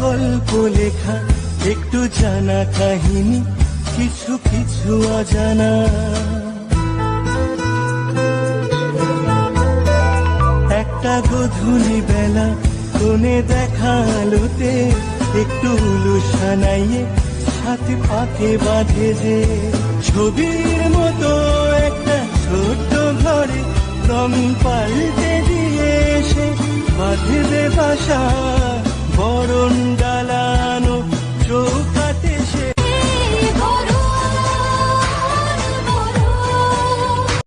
গল্প লেখা, একটু জানা কাহিনী, কিছু কিছু অজানা। একটা গধূলি বেলা কোনে দেখা আলোতে, একটু উলু সানাইয়ে সাথে পাকে বাঁধে যে। ছবির মতো একটা ছোট্ট ঘরে, রং পাল্টে দিয়ে এসে shower